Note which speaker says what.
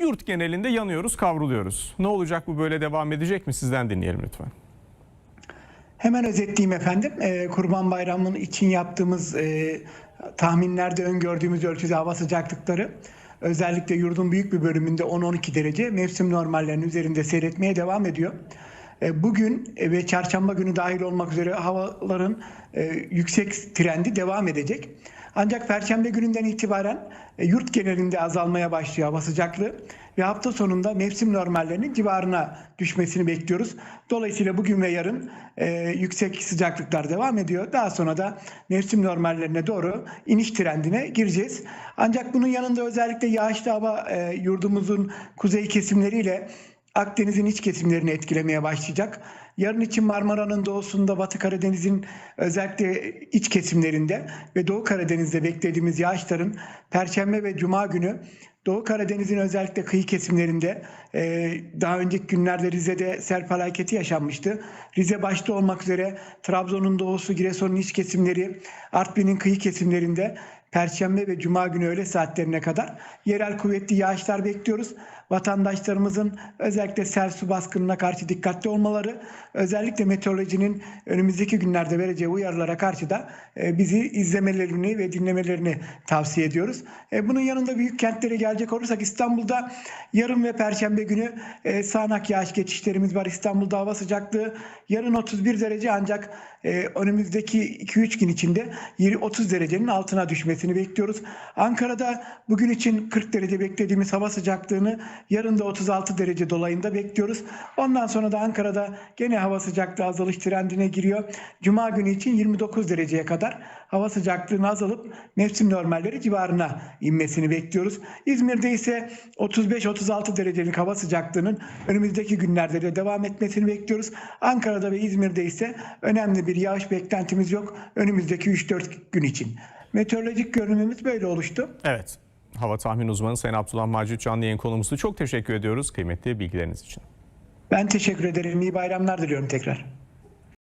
Speaker 1: yurt genelinde yanıyoruz, kavruluyoruz. Ne olacak bu böyle devam edecek mi? Sizden dinleyelim lütfen.
Speaker 2: Hemen özetleyeyim efendim. Ee, Kurban Bayramı'nın için yaptığımız e, tahminlerde öngördüğümüz ölçüde hava sıcaklıkları özellikle yurdun büyük bir bölümünde 10-12 derece mevsim normallerinin üzerinde seyretmeye devam ediyor. E, Bugün e, ve çarşamba günü dahil olmak üzere havaların e, yüksek trendi devam edecek. Ancak perşembe gününden itibaren yurt genelinde azalmaya başlıyor hava sıcaklığı ve hafta sonunda mevsim normallerinin civarına düşmesini bekliyoruz. Dolayısıyla bugün ve yarın e, yüksek sıcaklıklar devam ediyor. Daha sonra da mevsim normallerine doğru iniş trendine gireceğiz. Ancak bunun yanında özellikle yağışlı hava e, yurdumuzun kuzey kesimleriyle Akdeniz'in iç kesimlerini etkilemeye başlayacak. Yarın için Marmara'nın doğusunda, Batı Karadeniz'in özellikle iç kesimlerinde ve Doğu Karadeniz'de beklediğimiz yağışların Perşembe ve Cuma günü Doğu Karadeniz'in özellikle kıyı kesimlerinde e, daha önceki günlerde Rize'de sel felaketi yaşanmıştı. Rize başta olmak üzere Trabzon'un doğusu, Giresun'un iç kesimleri, Artvin'in kıyı kesimlerinde Perşembe ve Cuma günü öğle saatlerine kadar yerel kuvvetli yağışlar bekliyoruz. Vatandaşlarımızın özellikle sel su baskınına karşı dikkatli olmaları, özellikle meteorolojinin önümüzdeki günlerde vereceği uyarılara karşı da e, bizi izlemelerini ve dinlemelerini tavsiye ediyoruz. E, Bunun yanında büyük kentlere gelecek olursak İstanbul'da yarın ve Perşembe günü e, sağanak yağış geçişlerimiz var. İstanbul'da hava sıcaklığı yarın 31 derece ancak önümüzdeki 2-3 gün içinde 30 derecenin altına düşmesini bekliyoruz. Ankara'da bugün için 40 derece beklediğimiz hava sıcaklığını yarın da 36 derece dolayında bekliyoruz. Ondan sonra da Ankara'da gene hava sıcaklığı azalış trendine giriyor. Cuma günü için 29 dereceye kadar hava sıcaklığının azalıp mevsim normalleri civarına inmesini bekliyoruz. İzmir'de ise 35-36 derecelik hava sıcaklığının önümüzdeki günlerde de devam etmesini bekliyoruz. Ankara'da ve İzmir'de ise önemli bir yağış beklentimiz yok önümüzdeki 3-4 gün için. Meteorolojik görünümümüz böyle oluştu.
Speaker 1: Evet. Hava tahmin uzmanı Sayın Abdullah Macit canlı yayın konumuzdu. Çok teşekkür ediyoruz kıymetli bilgileriniz için.
Speaker 2: Ben teşekkür ederim. İyi bayramlar diliyorum tekrar.